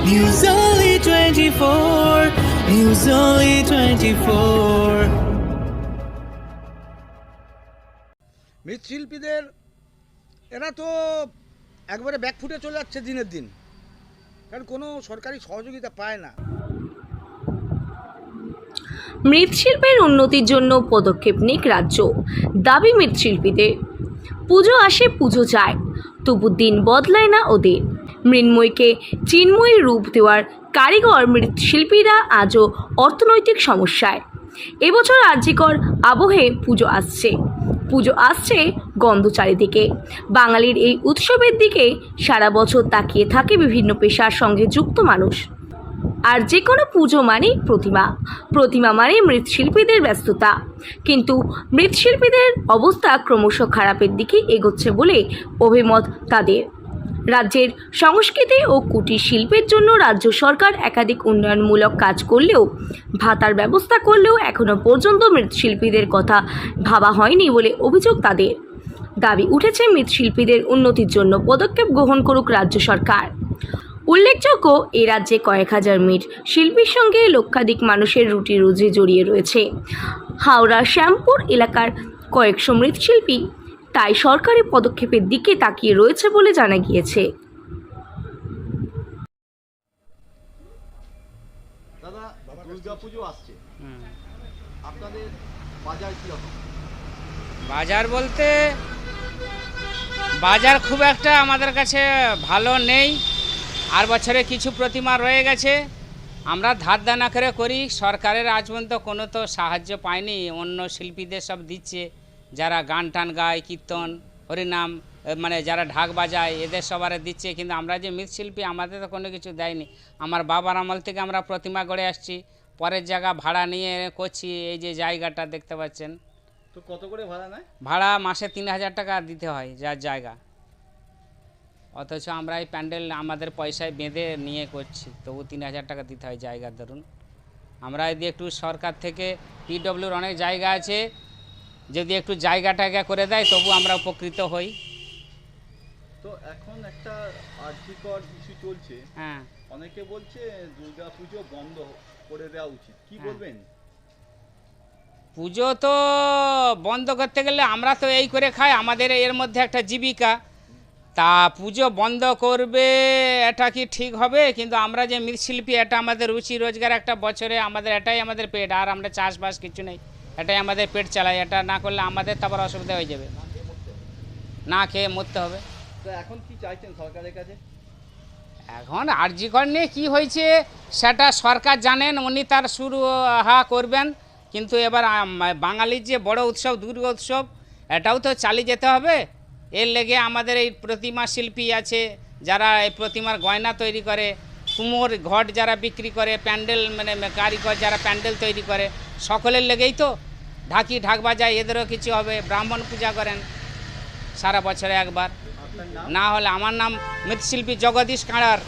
News Only 24. News Only 24. মৃৎশিল্পীদের এরা তো একবারে ব্যাকফুটে চলে যাচ্ছে দিনের দিন। কারণ কোনো সরকারি সহযোগিতা পায় না। মৃৎশিল্পের উন্নতির জন্য পদক্ষেপ নিক রাজ্য। দাবি মৃৎশিল্পীদের। পুজো আসে পুজো যায়। তবু দিন বদলায় না ওদের মৃন্ময়কে চিন্ময়ী রূপ দেওয়ার কারিগর মৃৎশিল্পীরা আজও অর্থনৈতিক সমস্যায়। এবছর আর্যিকর আবহে পুজো আসছে। পুজো আসছে গন্ধ চারিদিকে। বাঙালির এই উৎসবের দিকে সারা বছর তাকিয়ে থাকে বিভিন্ন পেশার সঙ্গে যুক্ত মানুষ। আর যে কোনো পুজো মানেই প্রতিমা। প্রতিমা মানে মৃৎশিল্পীদের ব্যস্ততা। কিন্তু মৃৎশিল্পীদের অবস্থা ক্রমশ খারাপের দিকে এগোচ্ছে বলে অভিমত তাদের। রাজ্যের সংস্কৃতি ও কুটির শিল্পের জন্য রাজ্য সরকার একাধিক উন্নয়নমূলক কাজ করলেও, ভাতার ব্যবস্থা করলেও এখনও পর্যন্ত মৃৎশিল্পীদের কথা ভাবা হয়নি বলে অভিযোগ তাদের। দাবি উঠেছে মৃৎশিল্পীদের উন্নতির জন্য পদক্ষেপ গ্রহণ করুক রাজ্য সরকার। উল্লেখযোগ্য এ রাজ্যে কয়েক হাজার মিট শিল্পীর সঙ্গে লক্ষাধিক মানুষের রুটি রুজি জড়িয়ে রয়েছে। হাওড়া শ্যামপুর এলাকার কয়েকশো মৃৎশিল্পী তাই সরকারি পদক্ষেপের দিকে তাকিয়ে রয়েছে বলে জানা গিয়েছে। দাদা দুর্গা আসছে। আপনাদের বাজার কীরকম? বাজার বলতে বাজার খুব একটা আমাদের কাছে ভালো নেই। আর বছরে কিছু প্রতিমা রয়ে গেছে। আমরা ধার দানা করে করি সরকারের আজ পর্যন্ত কোনো তো সাহায্য পাইনি অন্য শিল্পীদের সব দিচ্ছে যারা গান টান গায় কীর্তন হরিনাম মানে যারা ঢাক বাজায় এদের সবার দিচ্ছে। কিন্তু আমরা যে মৃৎশিল্পী আমাদের তো কোনো কিছু দেয়নি। আমার বাবার আমল থেকে আমরা প্রতিমা গড়ে আসছি। পরের জায়গা ভাড়া নিয়ে করছি এই যে জায়গাটা দেখতে পাচ্ছেন। তো কত করে ভাড়া নেয়? ভাড়া মাসে তিন হাজার টাকা দিতে হয় যার জায়গা। অথচ আমরা এই প্যান্ডেল আমাদের পয়সায় বেঁধে নিয়ে করছি তবু তিন হাজার টাকা দিতে হয় জায়গার ধরুন। আমরা যদি একটু সরকার থেকে পিডব্লিউর অনেক জায়গা আছে যদি একটু জায়গা টায়গা করে দেয় তবু আমরা উপকৃত হই। তো এখন একটা আর্থিকর ইস্যু চলছে। হ্যাঁ। অনেকে বলছে দুর্গা পুজো বন্ধ করে দেওয়া উচিত। কি হ্যাঁ। বলবেন? পুজো তো বন্ধ করতে গেলে আমরা তো এই করে খাই আমাদের এর মধ্যে একটা জীবিকা। তা পুজো বন্ধ করবে এটা কি ঠিক হবে? কিন্তু আমরা যে মৃৎশিল্পী এটা আমাদের রুচি রোজগার একটা বছরে আমাদের এটাই আমাদের পেট আর আমরা চাষবাস কিছু নেই। এটাই আমাদের পেট চালাই এটা না করলে আমাদের তো আবার অসুবিধা হয়ে যাবে। না খেয়ে মরতে হবে। তো এখন কি চাইছেন সরকারের কাছে? এখন আরজিকর নিয়ে কী হয়েছে সেটা সরকার জানেন উনি তার শুরু হা করবেন। কিন্তু এবার বাঙালির যে বড় উৎসব দুর্গা উৎসব এটাও তো চালিয়ে যেতে হবে। এর লেগে আমাদের এই প্রতিমা শিল্পী আছে যারা এই প্রতিমার গয়না তৈরি করে কুমোর ঘট যারা বিক্রি করে প্যান্ডেল মানে কারিগর যারা প্যান্ডেল তৈরি করে সকলের লেগেই তো ঢাকি ঢাক বাজায় এদেরও কিছু হবে ব্রাহ্মণ পূজা করেন সারা বছরে একবার। না হলে আমার নাম মৃৎশিল্পী জগদীশ কাঁড়ার।